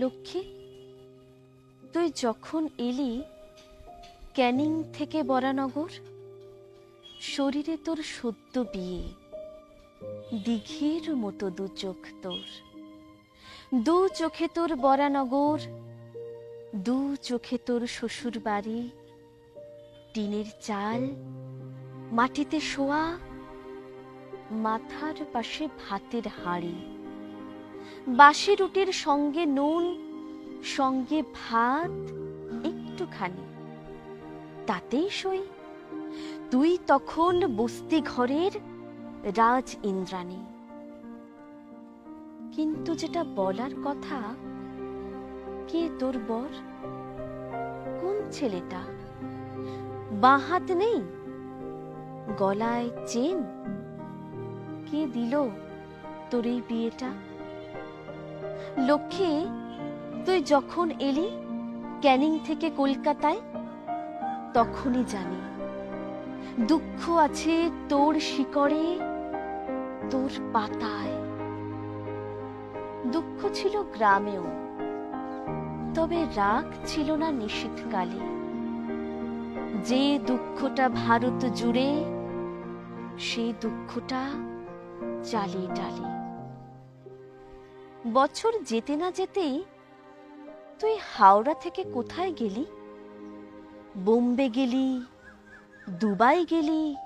লক্ষ্মী, তুই যখন এলি ক্যানিং থেকে বরানগর, শরীরে তোর সদ্য বিয়ে, দিঘির মতো দু চোখ তোর। দু চোখে তোর বরানগর, দু চোখে তোর শ্বশুর বাড়ি, টিনের চাল, মাটিতে শোয়া, মাথার পাশে ভাতের হাঁড়ি। বাসি রুটির সঙ্গে নুন, সঙ্গে ভাত, একটুখানি। তাতেই সই। তুই তখন বস্তি ঘরের রাজ ইন্দ্রাণী। কিন্তু যেটা বলার কথা, কে তোর বর? কোন ছেলেটা? বাঁ হাত নেই? গলায় চেন? কে দিল তোর এই বিয়েটা? লক্ষ্মী, তুই যখন এলি ক্যানিং থেকে কলকাতায়, তখনই জানি। দুঃখ আছে তোর শিকড়ে, তোর পাতায়। দুঃখ ছিল গ্রামেও, তবে রাগ ছিল না নিশীথকালে যে দুঃখটা ভারত জুড়ে সেই দুঃখটা চালিয়ে ডালে। বছর যেতে না যেতেই তুই হাওড়া থেকে কোথায় গেলি? বোম্বে গেলি, দুবাই গেলি,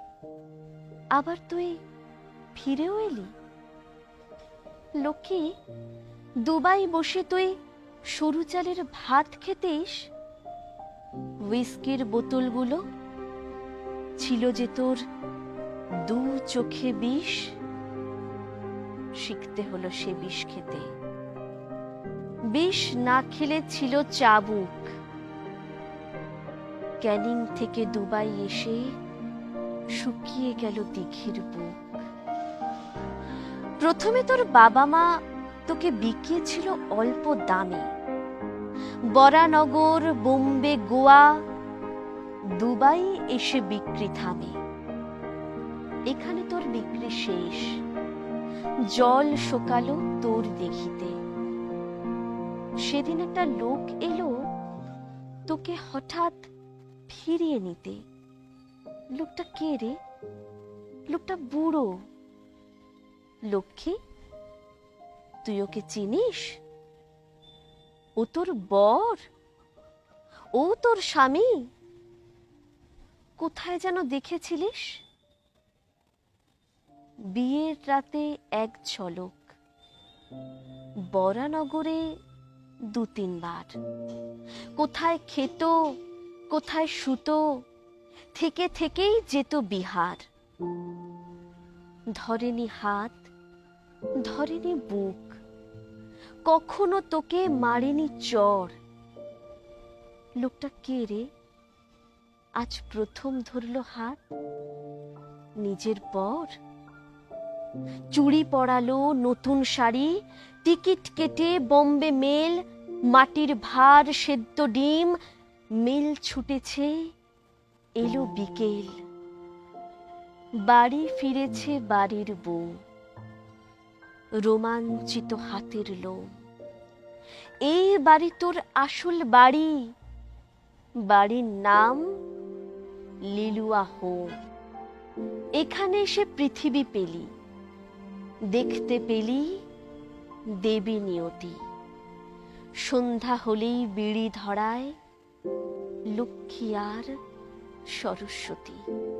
আবার তুই ফিরেও এলি? লক্ষ্মী, দুবাই বসে তুই সরু চালের ভাত খেতিস? হুইস্কির বোতলগুলো ছিল যে তোর দু চোখে বিষ? শিখতে হলো সে বিষ খেতে। বিষ না খেলে ছিল চাবুক। ক্যানিং থেকে দুবাই এসে শুকিয়ে গেল দিঘির বুক। প্রথমে তোর বাবা মা তোকে বিকিয়েছিল অল্প দামে। বরানগর, বোম্বে, গোয়া, দুবাই এসে বিক্রি থামে। এখানে তোর বিক্রি শেষ। জল শোকালো তোর দেখিতে। সেদিন একটা লোক এলো, তোকে হঠাৎ ফিরিয়ে নিতে। লোকটা কে রে? লোকটা বুড়ো। লক্ষ্মী, তুই ওকে চিনিস? ও তোর বর? ও তোর স্বামী? কোথায় যেন দেখেছিলিস? বিয়ের রাতে এক ঝলক। বরানগরে দু তিনবার। কোথায় খেত, কোথায় শুতো, থেকে থেকেই যেত বিহার। ধরেনি হাত, ধরেনি বুক, কখনো তোকে মারেনি চর। লোকটা কে রে? আজ প্রথম ধরল হাত, নিজের পর? চুড়ি পরালো নতুন শাড়ি, টিকিট কেটে বম্বে মেল, মাটির ভার, সেদ্ধ ডিম, মেল ছুটেছে, এলো বিকেল। বাড়ি ফিরেছে বাড়ির বউ, রোমাঞ্চিত হাতের লোম। এই বাড়ি তোর আসল বাড়ি, বাড়ির নাম লিলুয়া হোম। এখানে এসে পৃথিবী পেলি। দেখতে পেলি দেবী নিয়তি। সন্ধ্যা হলেই বিড়ি ধরায় লক্ষ্মী আর সরস্বতী।